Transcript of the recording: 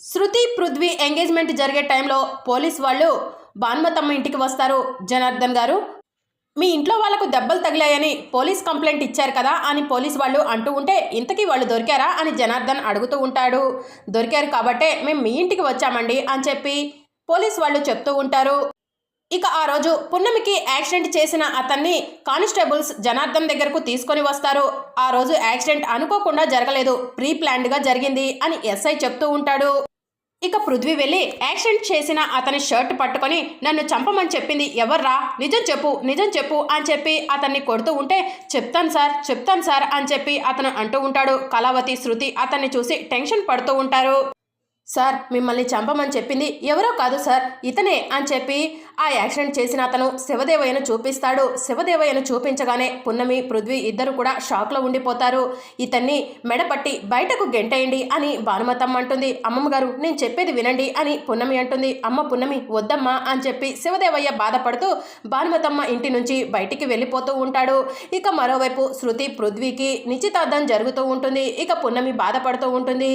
శృతి Prithvi engagement జరిగే టైంలో police వాళ్ళు భానుమతమ్మ ఇంటికి వస్తారు. జనార్దన్ గారు మీ ఇంట్లో వాళ్ళకు దెబ్బలు తగిలాయని పోలీస్ కంప్లైంట్ ఇచ్చారు కదా అని పోలీస్ వాళ్ళు అంటూ ఉంటే ఇంతకీ వాళ్ళు దొరికారా అని జనార్దన్ అడుగుతూ ఉంటాడు. దొరికారు కాబట్టే మేము మీ ఇంటికి వచ్చామండి అని చెప్పి పోలీస్ వాళ్ళు చెప్తూ ఉంటారు. ఇక ఆ రోజు పున్నమికి యాక్సిడెంట్ చేసిన అతన్ని కానిస్టేబుల్స్ జనార్దన్ దగ్గరకు తీసుకొని వస్తారు. ఆ రోజు యాక్సిడెంట్ అనుకోకుండా జరగలేదు. ప్రీ ప్లాన్డ్గా జరిగింది అని ఎస్ఐ చెప్తూ ఉంటాడు. ఇక పృథ్వీ వెళ్ళి యాక్సిడెంట్ చేసిన అతని షర్ట్ పట్టుకొని నన్ను చంపమని చెప్పింది ఎవర్రా? నిజం చెప్పు నిజం చెప్పు అని చెప్పి అతన్ని కొడుతూ ఉంటే చెప్తాను సార్ చెప్తాను సార్ అని చెప్పి అతను అంటూ ఉంటాడు. కళావతి శృతి అతన్ని చూసి టెన్షన్ పడుతూ ఉంటారు. సార్ మిమ్మల్ని చంపమని చెప్పింది ఎవరో కాదు సార్ ఇతనే అని చెప్పి ఆ యాక్సిడెంట్ చేసిన అతను శివదేవయ్యను చూపిస్తాడు. శివదేవయ్యను చూపించగానే పున్నమి పృథ్వీ ఇద్దరు కూడా షాక్లో ఉండిపోతారు. ఇతన్ని మెడపట్టి బయటకు గెంటేయండి అని భానుమతమ్మ అంటుంది. అమ్మమ్మ గారు నేను చెప్పేది వినండి అని పున్నమి అంటుంది. అమ్మ పున్నమి వద్దమ్మా అని చెప్పి శివదేవయ్య బాధపడుతూ భానుమతమ్మ ఇంటి నుంచి బయటికి వెళ్ళిపోతూ ఉంటాడు. ఇక మరోవైపు శృతి పృథ్వీకి నిశ్చితార్థం జరుగుతూ ఉంటుంది. ఇక పున్నమి బాధపడుతూ ఉంటుంది.